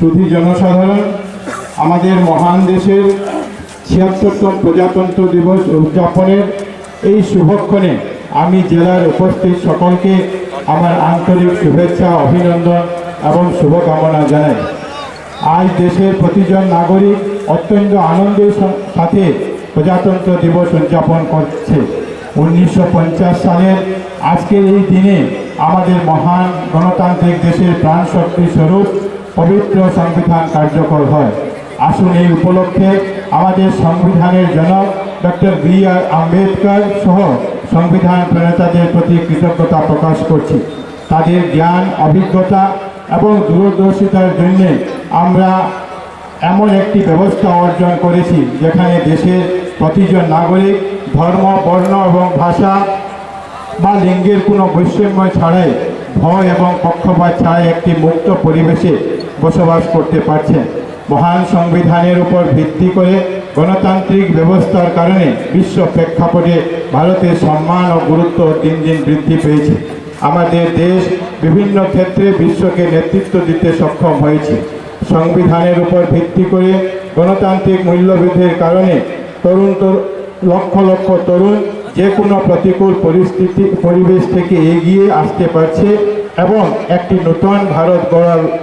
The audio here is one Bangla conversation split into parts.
সুধী জনসাধারণ, আমাদের মহান দেশের ছিয়াত্তরতম প্রজাতন্ত্র দিবস উদযাপনের এই শুভক্ষণে আমি জেলার উপস্থিত সকলকে আমার আন্তরিক শুভেচ্ছা, অভিনন্দন এবং শুভকামনা জানাই। আজ দেশের প্রতিজন নাগরিক অত্যন্ত আনন্দের সাথে প্রজাতন্ত্র দিবস উদযাপন করছে। উনিশশো পঞ্চাশ সালের আজকের এই দিনে আমাদের মহান গণতান্ত্রিক দেশের প্রাণ শক্তি স্বরূপ পবিত্র সংবিধান কার্যকর হয়। আসুন এই উপলক্ষে আমাদের সংবিধানের জনক ডক্টর বি আর আম্বেদকর সহ সংবিধান প্রণেতাদের প্রতি কৃতজ্ঞতা প্রকাশ করছি। তাদের জ্ঞান, অভিজ্ঞতা এবং দূরদর্শিতার জন্য আমরা এমন একটি ব্যবস্থা অর্জন করেছি যেখানে দেশের প্রতিজন নাগরিক ধর্ম, বর্ণ এবং ভাষা বা লিঙ্গের কোনো বৈষম্য ছাড়াই ভয় এবং পক্ষপাত ছাড়াই একটি মুক্ত পরিবেশে বসবাস করতে পারছেন মহান সংবিধানের উপর ভিত্তি করে গণতান্ত্রিক ব্যবস্থার কারণে বিশ্ব প্রেক্ষাপটে ভারতের সম্মান ও গুরুত্ব দিন দিন বৃদ্ধি পেয়েছে। আমাদের দেশ বিভিন্ন ক্ষেত্রে বিশ্বকে নেতৃত্ব দিতে সক্ষম হয়েছে। সংবিধানের উপর ভিত্তি করে গণতান্ত্রিক মূল্যবোধের কারণে তরুণ তরু- লক্ষ লক্ষ তরুণ যে কোনো প্রতিকূল পরিস্থিতি, পরিবেশ থেকে এগিয়ে আসতে পারছে এবং একটি নতুন ভারত গড়ার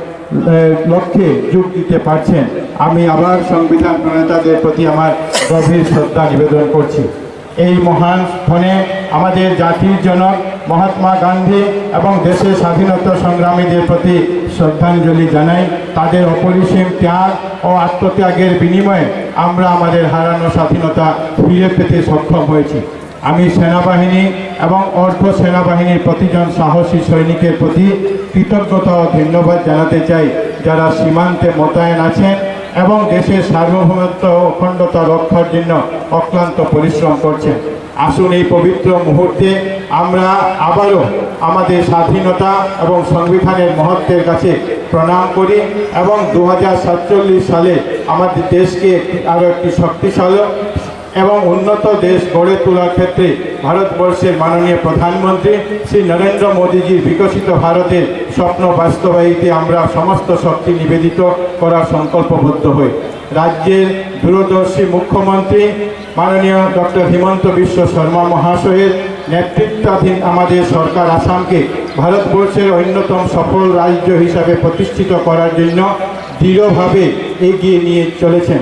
লক্ষ্যে যোগ দিতে পারছেন। আমি আবার সংবিধান প্রণেতাদের প্রতি আমার গভীর শ্রদ্ধা নিবেদন করছি। এই মহান ক্ষণে আমাদের জাতির জনক মহাত্মা গান্ধী এবং দেশের স্বাধীনতা সংগ্রামীদের প্রতি শ্রদ্ধাঞ্জলি জানাই। তাদের অপরিসীম ত্যাগ ও আত্মত্যাগের বিনিময়ে আমরা আমাদের হারানো স্বাধীনতা ফিরে পেতে সক্ষম হয়েছি। আমি সেনাবাহিনী এবং অর্ধ সেনাবাহিনীর প্রতিজন সাহসী সৈনিকের প্রতি কৃতজ্ঞতা ও ধন্যবাদ জানাতে চাই, যারা সীমান্তে মোতায়েন আছেন এবং দেশের সার্বভৌমত্ব ও অখণ্ডতা রক্ষার জন্য অক্লান্ত পরিশ্রম করছেন। আসুন এই পবিত্র মুহূর্তে আমরা আবারও আমাদের স্বাধীনতা এবং সংবিধানের মহত্বের কাছে প্রণাম করি এবং দু হাজার সাতচল্লিশ সালে আমাদের দেশকে আরও একটি শক্তিশালী এবং উন্নত দেশ গড়ে তোলার ক্ষেত্রে ভারতবর্ষের মাননীয় প্রধানমন্ত্রী শ্রী নরেন্দ্র মোদীজির বিকশিত ভারতের স্বপ্ন বাস্তবায়িতে আমরা সমস্ত শক্তি নিবেদিত করার সংকল্পবদ্ধ হই। রাজ্যের দূরদর্শী মুখ্যমন্ত্রী মাননীয় ডক্টর হিমন্ত বিশ্ব শর্মা মহাশয়ের নেতৃত্বাধীন আমাদের সরকার আসামকে ভারতবর্ষের অন্যতম সফল রাজ্য হিসাবে প্রতিষ্ঠিত করার জন্য দৃঢ়ভাবে এগিয়ে নিয়ে চলেছেন।